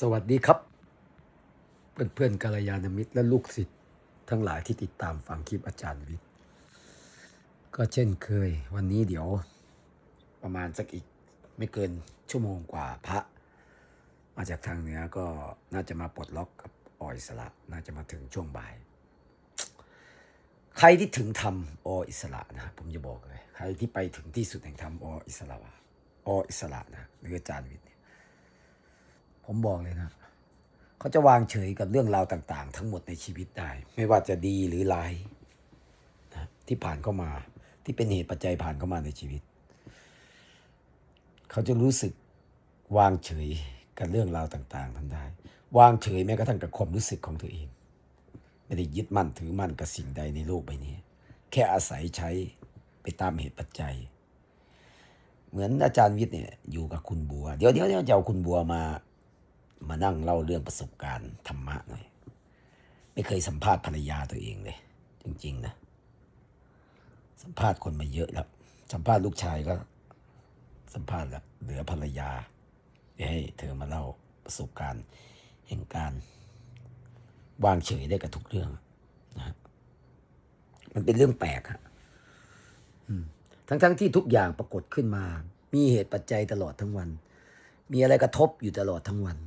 สวัสดีครับ เพื่อนเพื่อนๆกัลยาณมิตรและลูกศิษย์ทั้งหลายที่ติดตามฟังคลิปอาจารย์วิทย์ ก็เช่นเคย วันนี้เดี๋ยว ประมาณสักอีกไม่เกินชั่วโมงกว่าพระ มาจากทางเหนือก็น่าจะมาปลดล็อกกับออิสระ น่าจะมาถึงช่วงบ่าย ใครที่ถึงทำออิสระนะผมจะบอกเลย ใครที่ไปถึงที่สุดแห่งธรรมออิสระวะออิสระนะหรืออาจารย์วิท ผมบอกเลยนะ เขาจะวางเฉยกับเรื่องราวต่าง ๆ ทั้งหมดในชีวิตได้ ไม่ว่าจะดีหรือร้ายนะที่ผ่านเข้ามา ที่เป็นเหตุปัจจัยผ่านเข้ามาในชีวิต เขาจะรู้สึกวางเฉยกับเรื่องราวต่าง ๆทำได้ วางเฉยแม้กระทั่งกับความรู้สึกของตัวเอง ไม่ได้ยึดมั่นถือมั่นกับสิ่งใดในโลกใบนี้ แค่อาศัยใช้ไปตามเหตุปัจจัย เหมือนอาจารย์วิทย์เนี่ยอยู่กับคุณบัว เดี๋ยวเดี๋ยวเดี๋ยวจะเอาคุณบัวมา มานั่งเล่าเรื่องประสบการณ์ธรรมะหน่อย ไม่เคยสัมภาษณ์ภรรยาตัวเองเลย จริง ๆ นะ สัมภาษณ์คนมาเยอะแล้ว สัมภาษณ์ลูกชายก็ สัมภาษณ์แล้วเหลือภรรยาให้เธอมาเล่าประสบการณ์แห่งการวางเฉยได้กับทุกเรื่องนะมันเป็นเรื่องแปลกฮะทั้งๆที่ทุกอย่างปรากฏขึ้นมา มีเหตุปัจจัยตลอดทั้งวัน มีอะไรกระทบอยู่ตลอดทั้งวัน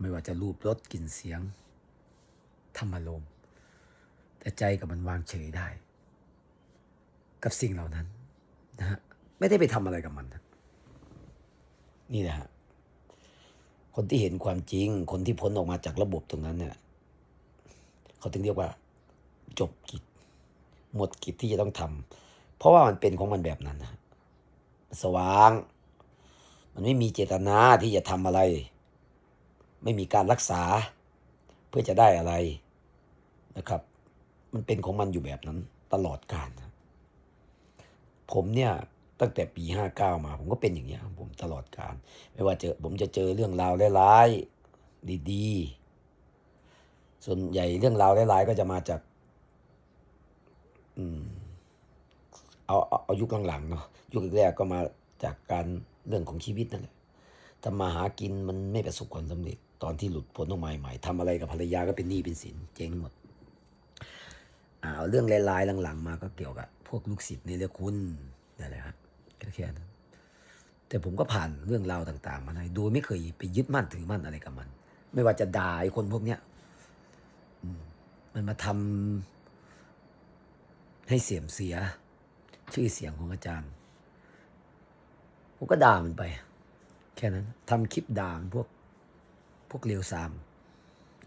ไม่ว่าจะรูปรสกลิ่นเสียง ธรรมารมแต่ใจกับมันวางเฉยได้ กับสิ่งเหล่านั้นนะฮะไม่ได้ไปทำอะไรกับมันนะนี่แหละฮะคนที่เห็นความจริง คนที่พ้นออกมาจากระบบตรงนั้นเนี่ยเขาถึงเรียกว่า จบกิจ หมดกิจที่จะต้องทำเพราะว่ามันเป็นของมันแบบนั้นนะสว่าง มันไม่มีเจตนาที่จะทำอะไร ไม่มีการรักษาเพื่อจะได้อะไรนะครับ มันเป็นของมันอยู่แบบนั้นตลอดกาลผมเนี่ยตั้งแต่ปีห้าเก้ามา ผมก็เป็นอย่างเงี้ผมตลอดการไม่ว่าเจอผมจะเจอเรื่องราวร้ายๆดีๆ ส่วนใหญ่เรื่องราวร้ายๆก็จะมาจากอืมเอาเอาเอายุคหลังๆเนาะยุคแรกก็มาจากการเรื่องของชีวิตนั่นแหละทำมาหากินมันไม่ประสบความสำเร็จ ตอนที่หลุดพ้นออกมาใหม่ทำอะไรกับภรรยาก็เป็นหนี้เป็นสินเจ๊งหมดเอาเรื่องร้ายๆหลังๆ มาก็เกี่ยวกับ พวกลูกศิษย์นี่เรียกคุณนั่นแหละครับแค่นั้นแต่ผมก็ผ่านเรื่องราวต่าง ๆ มาได้โดยไม่เคยไปยึดมั่นถือมั่นอะไรกับมัน ไม่ว่าจะด่าไอ้คนพวกเนี้ยมันมาทำให้เสียมเสีย ชื่อเสียงของอาจารย์ ผมก็ด่ามันไป แค่นั้นทำคลิปด่ามพวก วกเลวซาม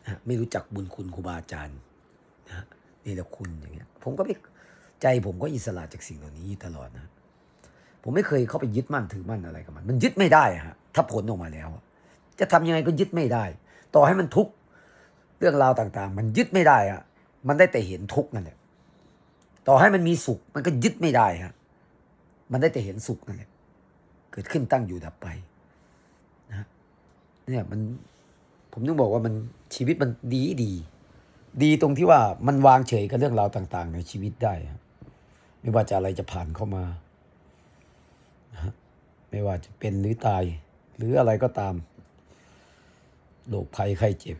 นะไม่รู้จักบุญคุณครูบาอาจารย์นะนี่แหละคุณอย่างเงี้ย ผมก็ไม่ใจผมก็อิสระจากสิ่งเหล่านี้ตลอดนะ ผมไม่เคยเข้าไปยึดมั่นถือมั่นอะไรกับมัน มันยึดไม่ได้ฮะถ้าผลออกมาแล้ว จะทำยังไงก็ยึดไม่ได้ ต่อให้มันทุกข์เรื่องราวต่างๆ มันยึดไม่ได้อะมันได้แต่เห็นทุกข์นั่นแหละต่อให้มันมีสุข มันก็ยึดไม่ได้ฮะมันได้แต่เห็นสุขนั่นแหละเกิดขึ้นตั้งอยู่ดับไปนะเนี่ยมัน ผมต้องบอกว่ามันชีวิตมันดีดี ดีตรงที่ว่ามันวางเฉยกับเรื่องราวต่าง ๆ ในชีวิตได้ไม่ว่าจะอะไรจะผ่านเข้ามาไม่ว่าจะเป็นหรือตาย หรืออะไรก็ตามโรคภัยไข้เจ็บ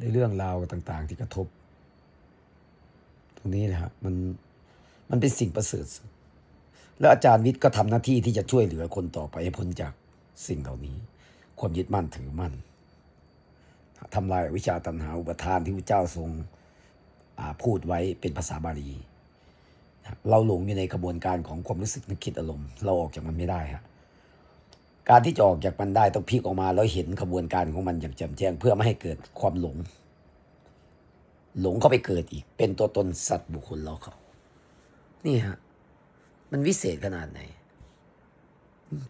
ในเรื่องราวต่างๆ ที่กระทบ ตรงนี้นะฮะมันมันเป็นสิ่งประเสริฐแล้วอาจารย์วิทย์ก็ทำหน้าที่ที่จะช่วยเหลือคนต่อไปให้พ้นจากสิ่งเหล่านี้ ความยึดมั่นถือมั่น ทำลายวิชาตัณหาอุปทานที่พระเจ้าทรงพูดไว้เป็นภาษาบาลี เราหลงอยู่ในกระบวนการของความรู้สึกนึกคิดอารมณ์ เราออกจากมันไม่ได้ฮะการที่จะออกจากมันได้ต้องพลิกออกมาแล้วเห็นกระบวนการของมันอย่างแจ่มแจ้ง เพื่อไม่ให้เกิดความหลง หลงเข้าไปเกิดอีก เป็นตัวตนสัตว์บุคคลเราเขานี่ฮะมันวิเศษขนาดไหน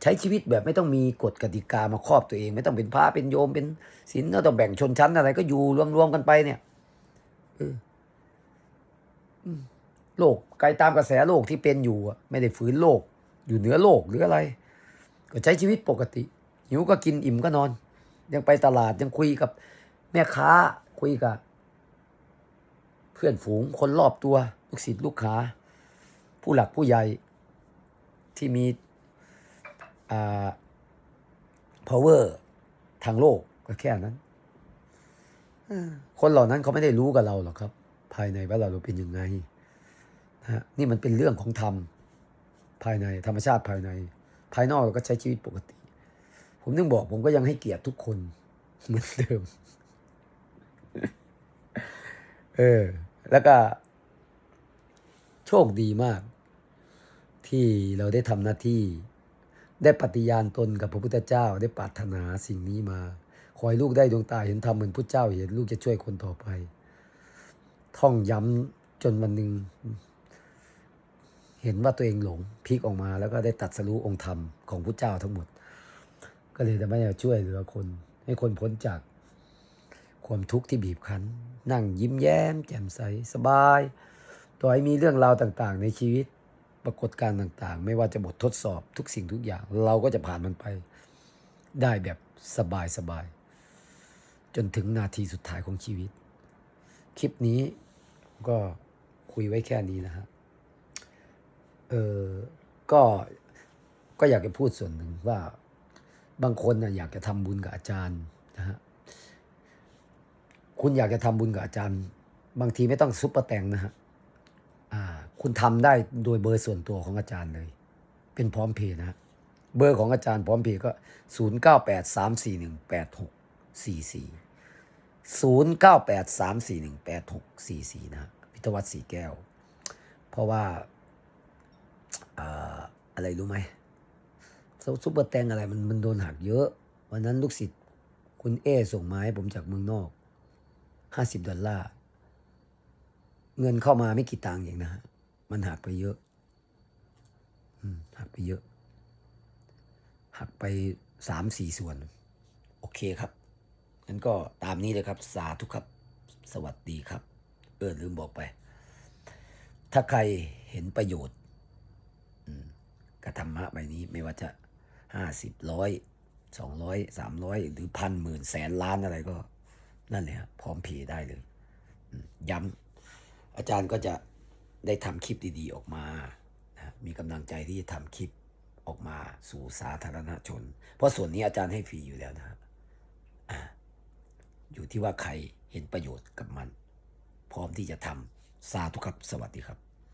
ใช้ชีวิตแบบไม่ต้องมีกฎกติกามาครอบตัวเอง ไม่ต้องเป็นพระเป็นโยมเป็นศีลไม่ต้องแบ่งชนชั้นอะไร ก็อยู่รวมๆกันไปเนี่ยโลกไกลตามกระแสโลกที่เป็นอยู่อะไม่ได้ฝืนโลก อยู่เหนือโลกหรืออะไร ก็ใช้ชีวิตปกติหิวก็กินอิ่มก็นอน ยังไปตลาดยังคุยกับแม่ค้าคุยกับ เพื่อนฝูงคนรอบตัว ลูกศิษย์ลูกค้าผู้หลักผู้ใหญ่ที่มี power ทางโลกก็แค่นั้น คนเหล่านั้นเขาไม่ได้รู้กับเราหรอกครับ ภายในว่าเราเป็นยังไงนะนี่มันเป็นเรื่องของธรรมภายในธรรมชาติภายใน ภายนอกเราก็ใช้ชีวิตปกติ ผมถึงบอกผมก็ยังให้เกียรติทุกคนเหมือนเดิม เออ แล้วก็ โชคดีมาก ที่เราได้ทำหน้าที่ ได้ปฏิญาณตนกับพระพุทธเจ้าได้ปรารถนาสิ่งนี้มา ขอให้ลูกได้ดวงตาเห็นธรรมเหมือนพระเจ้าเห็นลูกจะช่วยคนต่อไป ท่องย้ำจนวันหนึ่งเห็นว่าตัวเองหลงพลิกออกมา แล้วก็ได้ตัดสรู้องค์ธรรมของพระเจ้าทั้งหมด ก็เลยจะไม่ช่วยเหลือคน ให้คนพ้นจากความทุกข์ที่บีบคั้น นั่งยิ้มแย้ม แจ่มใสสบาย ต่อให้มีเรื่องราวต่าง ๆ ในชีวิต ปรากฏการณ์ต่างๆ ไม่ว่าจะบททดสอบทุกสิ่งทุกอย่าง เราก็จะผ่านมันไปได้แบบสบายๆ จนถึงนาทีสุดท้ายของชีวิต คลิปนี้ก็คุยไว้แค่นี้นะฮะ เออก็ก็อยากจะพูดส่วนหนึ่งว่าบางคนนะอยากจะทำบุญกับอาจารย์นะฮะ คุณอยากจะทำบุญกับอาจารย์ บางทีไม่ต้องซุปเปอร์แตงนะฮะ อ่า คุณทำได้โดยเบอร์ส่วนตัวของอาจารย์เลย เป็นพร้อมเพย์นะฮะเบอร์ของอาจารย์พร้อมเพย์ก็ 0 9 8 3 4 1 8 6 4 4 0 9 8 3 4 1 8 6 4 4 นะฮะพิทวัฒน์สีแก้ว เพราะว่าอ่าอะไรรู้ไหมซุปเปอร์แตงอะไรมันมันโดนหักเยอะ วันนั้นลูกศิษย์คุณเอส่งมาให้ผมจากเมืองนอกห้าสิบดอลลาร์ เงินเข้ามาไม่กี่ตังค์เองนะฮะ มันหักไปเยอะ อืม หักไปเยอะ หักไปสามสี่ส่วน โอเคครับงั้นก็ตามนี้เลยครับ สาธุครับ สวัสดีครับ เออลืมบอกไป ถ้าใครเห็นประโยชน์กระธรรมะใบนี้ไม่ว่าจะห้าสิบร้อยสองร้อยสามร้อยหรือพันหมื่นแสนล้านอะไรก็ นั่นเลยครับพร้อมเพย์ได้เลยย้ำอาจารย์ก็จะ ได้ทำคลิปดีๆออกมานะมีกำลังใจที่จะทำคลิปออกมาสู่สาธารณชน เพราะส่วนนี้อาจารย์ให้ฟรีอยู่แล้วนะครับอ่าอยู่ที่ว่าใครเห็นประโยชน์กับมัน พร้อมที่จะทำสาธุครับ สวัสดีครับ